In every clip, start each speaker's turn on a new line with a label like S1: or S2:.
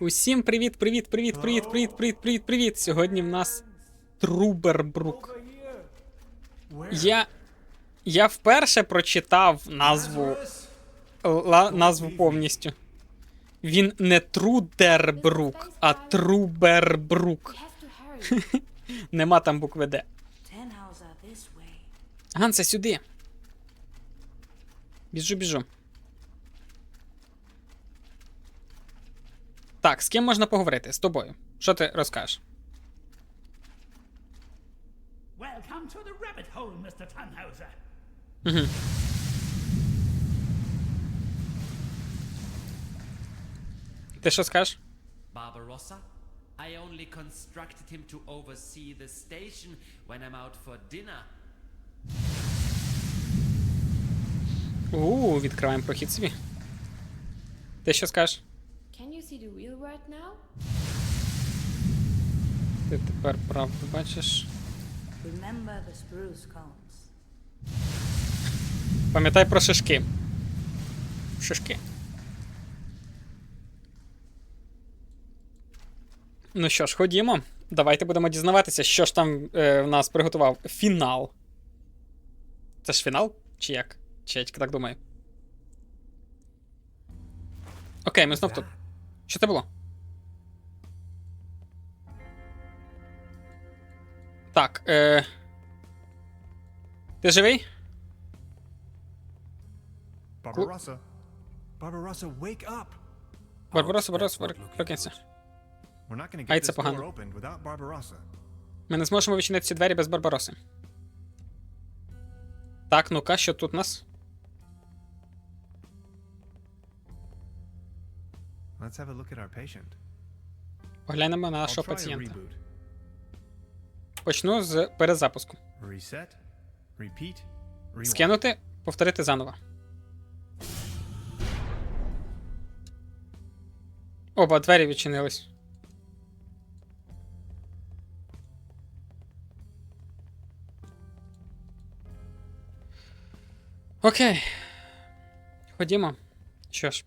S1: Усім привіт, привіт, привіт, привіт, привіт, привіт, привіт, привіт. Сьогодні в нас Трубербрук. Я. Я вперше прочитав назву. Ла, назву повністю. Він не Трудербрук, а Трубербрук. Нема там букви Д. Ганса, сюди. Біжу, біжу. Так, з ким можна поговорити? З тобою. Що ти розкажеш?
S2: Welcome to the rabbit hole, Mr. Tannhauser.
S1: Ти що скажеш?
S3: Barbarossa? I only constructed him to oversee the station when I'm out for dinner.
S1: У, відкриваємо прохід собі. Ти що скажеш?
S4: Can you see the real world now?
S1: Ти тепер правду бачиш.
S5: Remember the spruce cones.
S1: Пам'ятай про шишки. Шишки. Ну що ж, ходімо. Давайте будемо дізнаватися, що ж там е, в нас приготував фінал. Це ж фінал? Чи як? Чи я тільки так думаю? Окей, ми знов тут. Що це було? Так. Е... Ти живий?
S6: Barbarossa. Barbarossa, wake up!
S1: Барбароса, Барбароса, прокинься. Ай, це погано. Ми не зможемо відчинити ці двері без Барбароси. Так, ну-ка, що тут у нас?
S6: Let's have a look at our patient.
S1: Поглянемо на нашого пацієнта. Почну з перезапуску.
S6: Reset. Repeat. Rewind.
S1: Скинути, повторити заново. Оба двері відчинились. Окей. Ходімо. Що ж.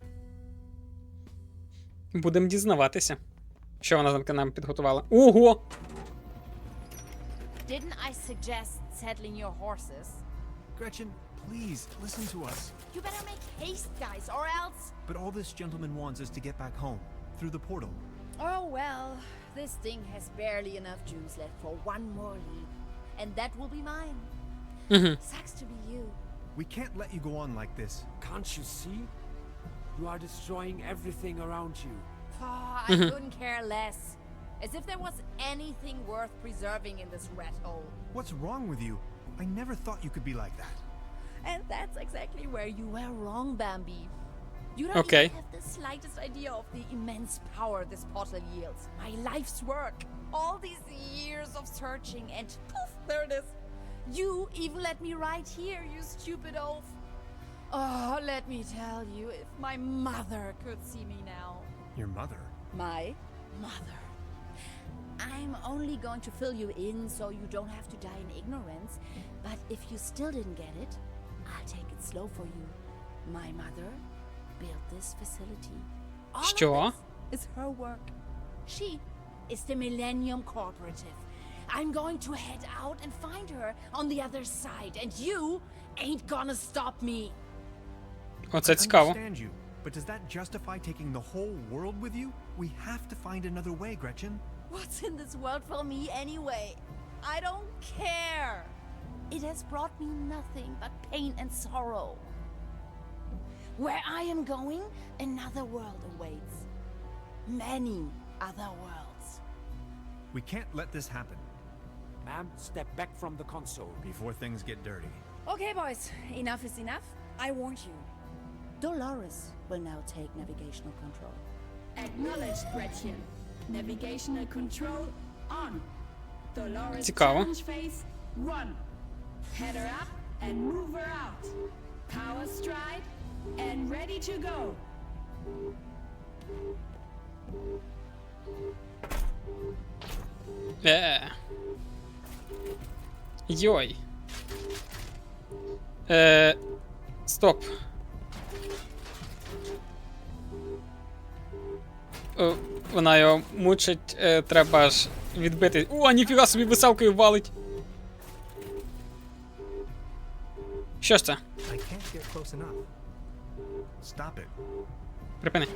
S1: Будемо дізнаватися. Що вона там нам підготувала. Ого!
S4: Didn't I suggest settling your horses?
S6: Gretchen, please listen to us.
S4: You better make haste, guys, or else.
S6: But all this gentleman wants is to get back home through the portal.
S4: Oh well, this thing has barely enough juice left for one more leap. And that will be mine. Mm -hmm. Sucks to be you.
S6: We can't let you go on like this.
S7: Can't you see? You are destroying everything around you.
S4: Oh, I mm-hmm. couldn't care less. As if there was anything worth preserving in this rat hole.
S6: What's wrong with you? I never thought you could be like that.
S4: And that's exactly where you were wrong, Bambi. You don't
S1: Okay.
S4: even have the slightest idea of the immense power this portal yields. My life's work. All these years of searching, and poof, there it is. You even let me right here, you stupid oaf. Oh, let me tell you, if my mother could see me now.
S6: Your mother.
S4: My mother. I'm only going to fill you in so you don't have to die in ignorance. But if you still didn't get it, I'll take it slow for you. My mother built this facility. All of
S1: Що?
S4: this is her work. She is the Millennium Cooperative. I'm going to head out and find her on the other side, and you ain't gonna stop me.
S1: Оце
S6: I
S1: цікаво.
S6: understand you, but does that justify taking the whole world with you? We have to find another way, Gretchen.
S4: What's in this world for me anyway? I don't care. It has brought me nothing but pain and sorrow. Where I am going, another world awaits. Many other worlds.
S6: We can't let this happen
S7: Ma'am, step back from the console.
S6: before things get dirty.
S4: Okay, boys, enough is enough. I warned you. Dolores will now take navigational control.
S8: Acknowledged, Gretchen. Navigational control on. Dolores
S1: Цікаво.
S8: challenge phase one. Head her up and move her out. Power stride and ready to go.
S1: Е. Йой. Е. Uh, Стоп. Вона його мучить, е, треба ж відбити. О, ніфіга собі веселкою валить. Що ж це? Припини.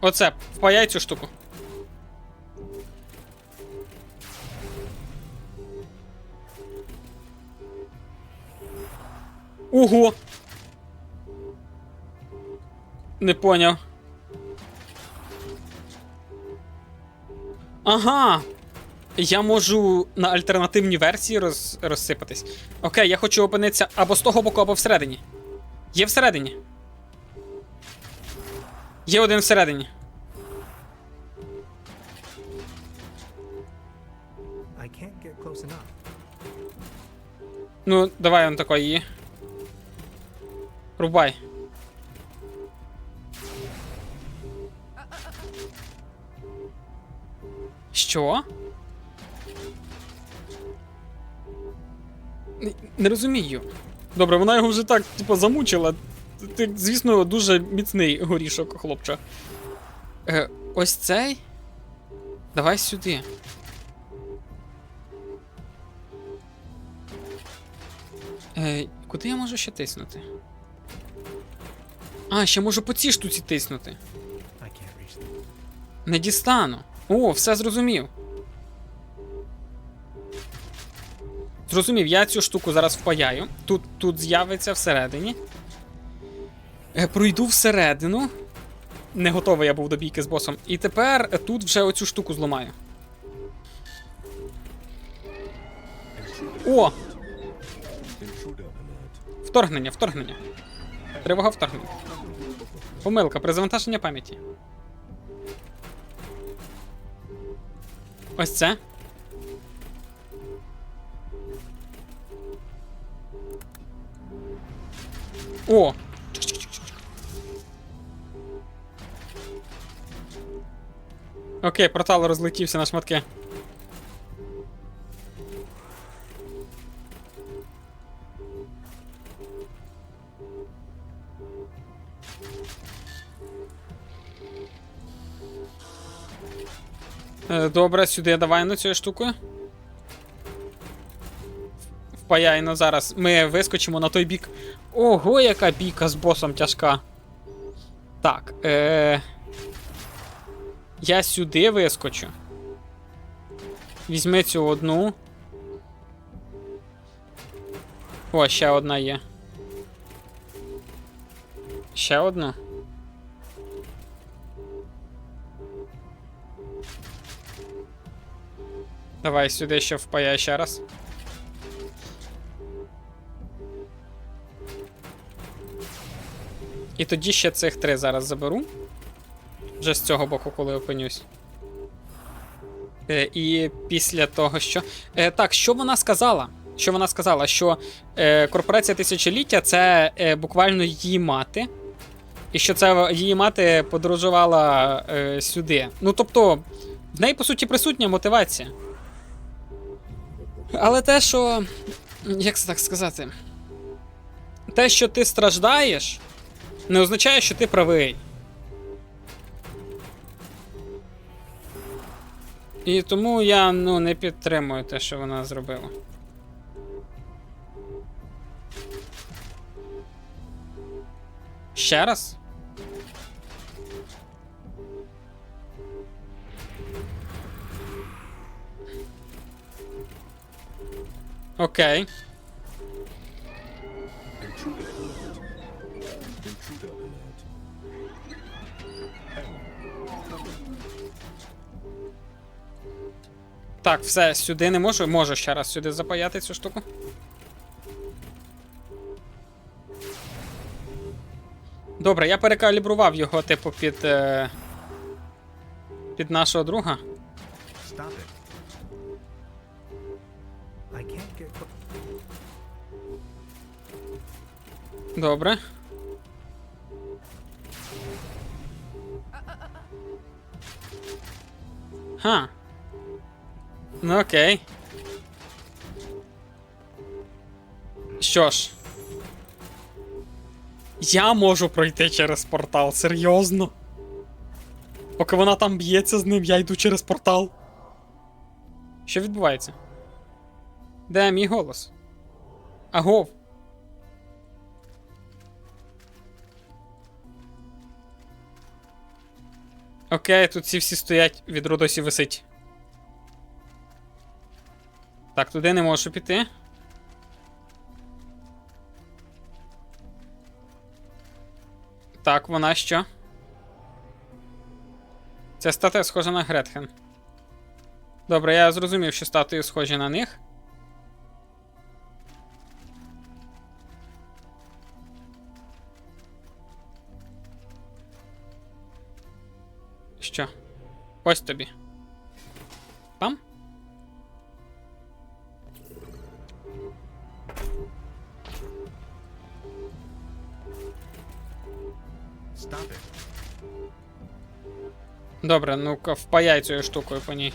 S1: Оце, впаяй цю штуку. Ого! Не поняв. Ага. Я можу на альтернативній версії роз, розсипатись. Окей, я хочу опинитися або з того боку, або всередині. Є всередині. Є один всередині. Ну, давай он такой її. Рубай. Що? Не, не розумію. Добре, вона його вже так, типу, замучила. Ти, звісно, дуже міцний горішок, хлопче. Е, ось цей? Давай сюди. Е, куди я можу ще тиснути? А, ще можу по цій штуці тиснути. Не дістану. О, все зрозумів. Зрозумів, я цю штуку зараз впаяю. Тут, тут з'явиться всередині. Е, пройду всередину. Не готовий я був до бійки з босом. І тепер тут вже оцю штуку зламаю. О! Вторгнення, вторгнення. Тривога вторгнення. Помилка при завантаженні пам'яті. Ось це. О! Окей, портал розлетівся на шматки. Добре, сюди давай на цю штуку. Впаяй ну зараз. Ми вискочимо на той бік. Ого, яка бійка з босом тяжка. Так. Е... Я сюди вискочу. Візьми цю одну. О, ще одна є. Ще одну. Давай сюди ще впаяй ще раз. І тоді ще цих три зараз заберу. Вже з цього боку, коли опинюсь. Е, і після того, що. Е, так, що вона сказала? Що вона сказала? Що е, корпорація тисячоліття це е, буквально її мати. І що це її мати подорожувала е, сюди. Ну тобто, в неї, по суті, присутня мотивація. Але те, що. Як це так сказати? Те, що ти страждаєш, не означає, що ти правий. І тому я ну, не підтримую те, що вона зробила. Ще раз? Окей. Так, все, сюди не можу. Можу ще раз сюди запаяти цю штуку. Добре, я перекалібрував його, типу, під. Е... Під нашого друга. Добре. Ха. Ну окей. Що ж. Я можу пройти через портал, серйозно. Поки вона там б'ється з ним, я йду через портал. Що відбувається? Де мій голос? Агов. Окей, тут ці всі стоять, від Родосі висить. Так, туди не можу піти. Так, вона що? Ця статуя схожа на Гретхен. Добре, я зрозумів, що статуї схожі на них. Що? Ось тобі. Пам?
S6: Stop it.
S1: Добре, ну-ка, впаяй цією штукою по ній.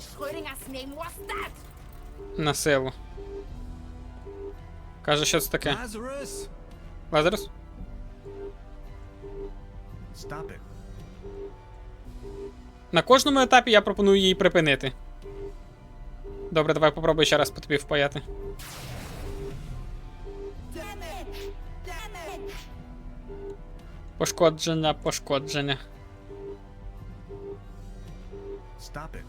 S4: Schrödinger's name was that?
S1: На силу. Каже, що це таке? Лазарус?
S6: Stop it.
S1: На кожному етапі я пропоную її припинити. Добре, давай попробуй ще раз по тобі впаяти. Пошкодження, пошкодження.
S6: Stop it.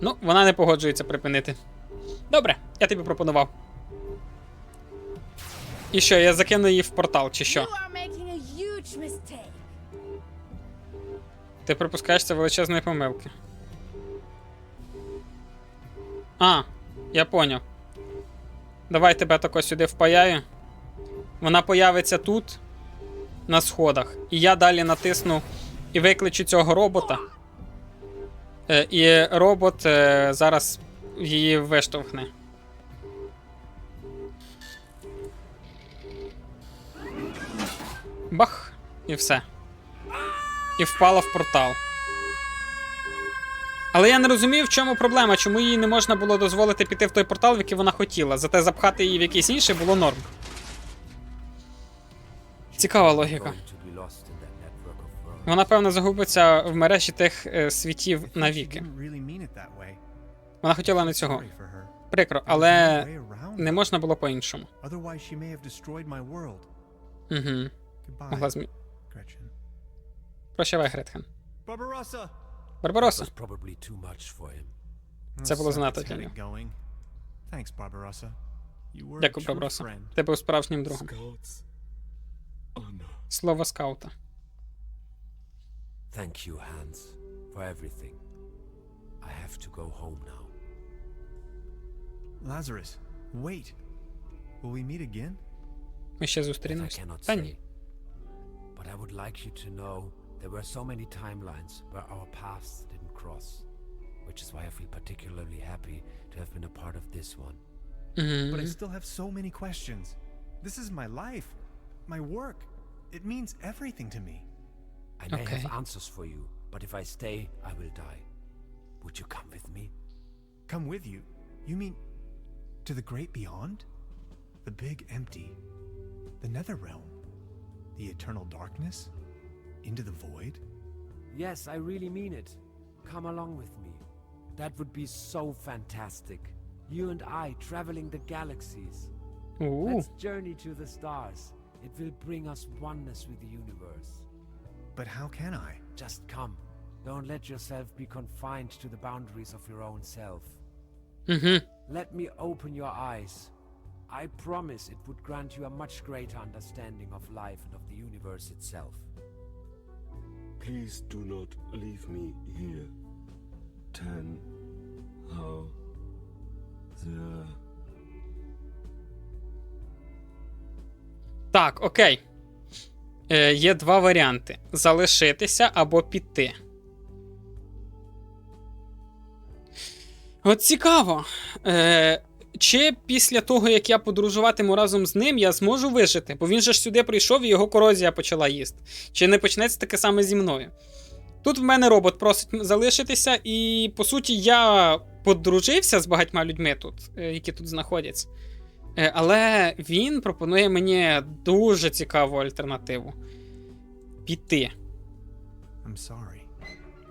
S1: Ну, вона не погоджується припинити. Добре, я тобі пропонував. І що, я закину її в портал, чи що? Ти припускаєшся величезної помилки. А, я поняв. Давай тебе тако сюди впаяю. Вона появиться тут, на сходах. І я далі натисну і викличу цього робота. Е, і робот е, зараз її виштовхне. Бах! І все і впала в портал. Але я не розумію, в чому проблема, чому їй не можна було дозволити піти в той портал, в який вона хотіла. Зате запхати її в якийсь інший було норм. Цікава логіка. Вона, певно, загубиться в мережі тих е, світів навіки. Вона хотіла не цього. Прикро, але не можна було по-іншому. Угу. Могла змі... Прощавай, Гретхен.
S6: Barbarossa!
S1: Барбароса.
S9: him.
S1: Це
S6: Oh,
S1: було
S6: let's
S1: для нього. Дякую, Барбароса.
S6: friend.
S1: Ти був справжнім другом. Слово скаута.
S9: Thank you, Hans, for everything. I have to go home now.
S6: Lazarus, wait. Will we meet again?
S1: Ми ще
S9: cannot
S1: Та
S9: say.
S1: ні.
S9: But I would like you to know there were so many timelines where our paths didn't cross. Which is why I feel particularly happy to have been a part of this one. Mm-hmm.
S6: But I still have so many questions. This is my life, my work. It means everything to me.
S9: I may
S1: Okay.
S9: have answers for you, but if I stay, I will die. Would you come with me?
S6: Come with you? You mean to the great beyond? The big empty? The nether realm? The eternal darkness? Into the void?
S7: Yes, I really mean it. Come along with me. That would be so fantastic. You and I traveling the galaxies.
S1: Ooh.
S7: Let's journey to the stars. It will bring us oneness with the universe.
S6: But how can I?
S7: Just come. Don't let yourself be confined to the boundaries of your own self.
S1: Mm-hmm.
S7: Let me open your eyes. I promise it would grant you a much greater understanding of life and of universe itself.
S10: Please do not leave me here. Ten. How? The.
S1: Так, окей. Е, є два варіанти: залишитися або піти. От цікаво. Е, чи після того, як я подорожуватиму разом з ним, я зможу вижити? Бо він же ж сюди прийшов і його корозія почала їсти. Чи не почнеться таке саме зі мною? Тут в мене робот просить залишитися, і по суті я подружився з багатьма людьми тут, е, які тут знаходяться. Е, Але він пропонує мені дуже цікаву альтернативу. Піти.
S6: I'm sorry.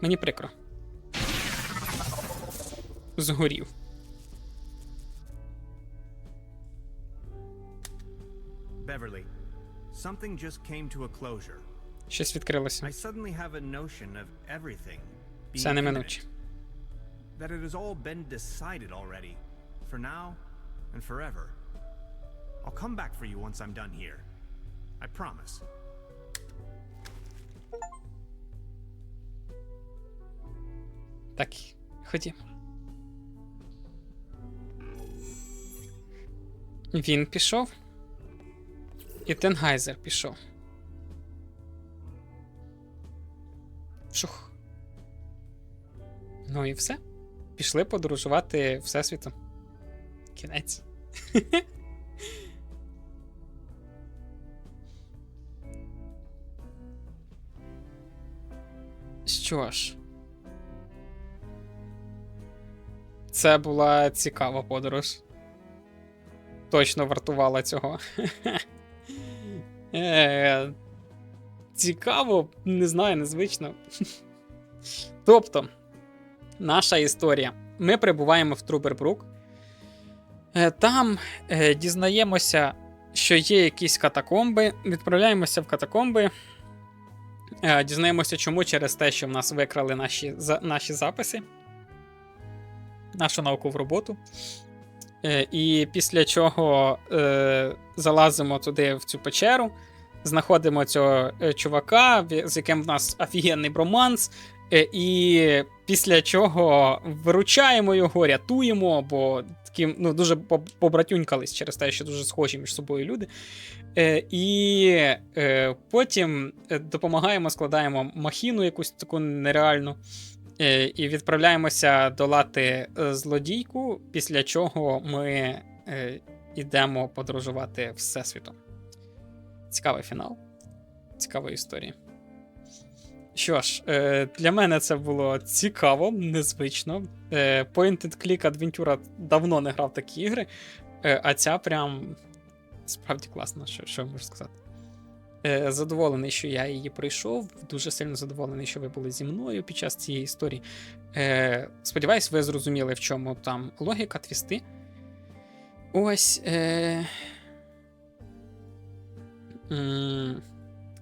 S1: Мені прикро. Згорів.
S11: something just came to a closure.
S1: Щось відкрилося.
S11: I suddenly have a notion of everything being
S1: Все неминуче.
S11: imminent. That it has all been decided already. For now and forever. I'll come back for you once I'm done here. I promise.
S1: Так, ходімо. Він пішов. І Тенгайзер пішов. Шух. Ну і все. Пішли подорожувати Всесвітом. Кінець. Що ж. Це була цікава подорож. Точно вартувала цього. Е, Цікаво, не знаю, незвично. Тобто, наша історія. Ми прибуваємо в Трубербрук. Е, Там е, дізнаємося, що є якісь катакомби. Відправляємося в катакомби. Дізнаємося, чому через те, що в нас викрали наші, наші записи нашу наукову роботу. І після чого е, залазимо туди в цю печеру, знаходимо цього е, чувака, з яким в нас офігенний броманс. Е, і після чого виручаємо його, рятуємо, бо такі ну, дуже побратюнькались через те, що дуже схожі між собою люди. Е, і потім допомагаємо, складаємо махіну якусь таку нереальну. І відправляємося долати злодійку, після чого ми йдемо подорожувати Всесвітом. Цікавий фінал. Цікава історія. Що ж, е, для мене це було цікаво, незвично. Е, Point-and click Adventure давно не грав такі ігри, е, а ця прям справді класна, що, що можу сказати. Задоволений, що я її пройшов. Дуже сильно задоволений, що ви були зі мною під час цієї історії. Сподіваюсь, ви зрозуміли, в чому там логіка, твісти. Ось. Е...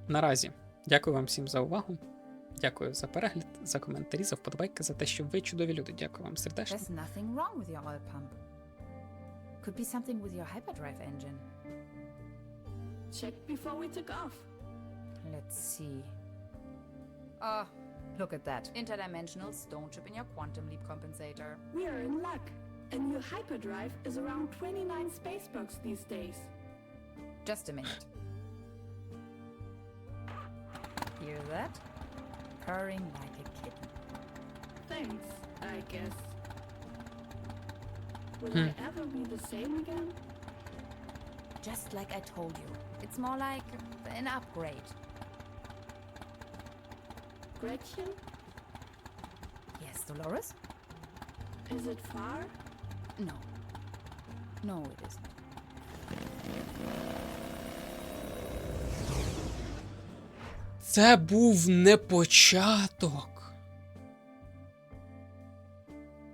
S1: Наразі. Дякую вам всім за увагу. Дякую за перегляд, за коментарі, за вподобайки, за те, що ви чудові люди. Дякую вам сердечно.
S4: There's nothing wrong with your oil pump. Could be something with your hyperdrive engine.
S8: Check before we took off.
S4: Let's see. Ah, look at that. Interdimensional stone chip in your quantum leap compensator.
S8: We are in luck. And your hyperdrive is around 29 spacebucks these days.
S4: Just a minute. Hear that? Purring like a kitten.
S8: Thanks, I guess. Will
S1: Hmm.
S8: I ever be the same again?
S4: Just like I told you. It's more like an upgrade.
S8: Gretchen?
S4: Yes, Dolores?
S8: Is it far?
S4: No. No, it isn't.
S1: Це був не початок.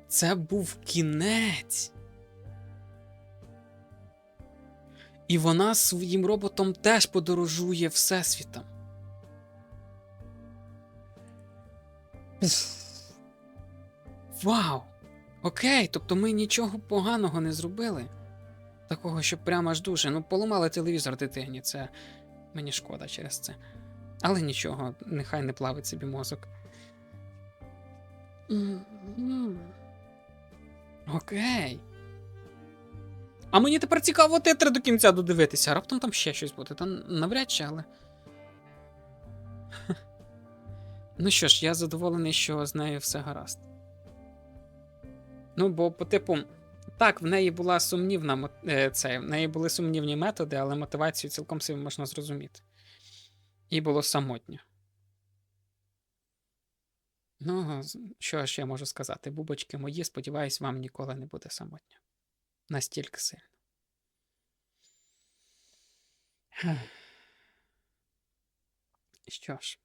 S1: Це був кінець. І вона своїм роботом теж подорожує Всесвітом. Вау! Окей, тобто ми нічого поганого не зробили. Такого, що прямо аж дуже. Ну, поламали телевізор дитині, це мені шкода через це. Але нічого, нехай не плавить собі мозок. Окей. А мені тепер цікаво титри до кінця додивитися. Раптом там ще щось буде. Та навряд чи, але. Ну що ж, я задоволений, що з нею все гаразд. Ну, бо, по типу, так, в неї була сумнівна е, це, в неї були сумнівні методи, але мотивацію цілком собі можна зрозуміти. І було самотньо. Ну, що ж я можу сказати? Бубочки мої, сподіваюсь, вам ніколи не буде самотньо. Настільки сильно. Що ж.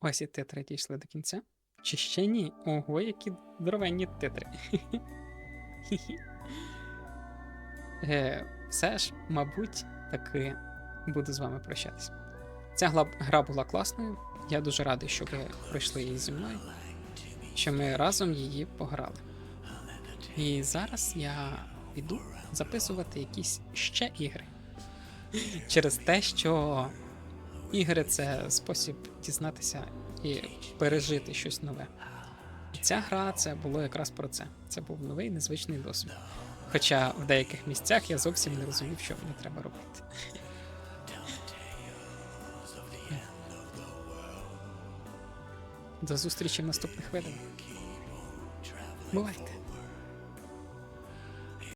S1: Ось і титри дійшли до кінця. Чи ще ні? Ого, які здоровенні титри. Е, все ж, мабуть, таки буду з вами прощатись. Ця гра була класною. Я дуже радий, що ви пройшли її зі мною, що ми разом її пограли. І зараз я піду записувати якісь ще ігри. Через те, що ігри це спосіб дізнатися і пережити щось нове. Ця гра це було якраз про це. Це був новий незвичний досвід. Хоча в деяких місцях я зовсім не розумів, що мені треба робити. До зустрічі в наступних видах. Бувайте!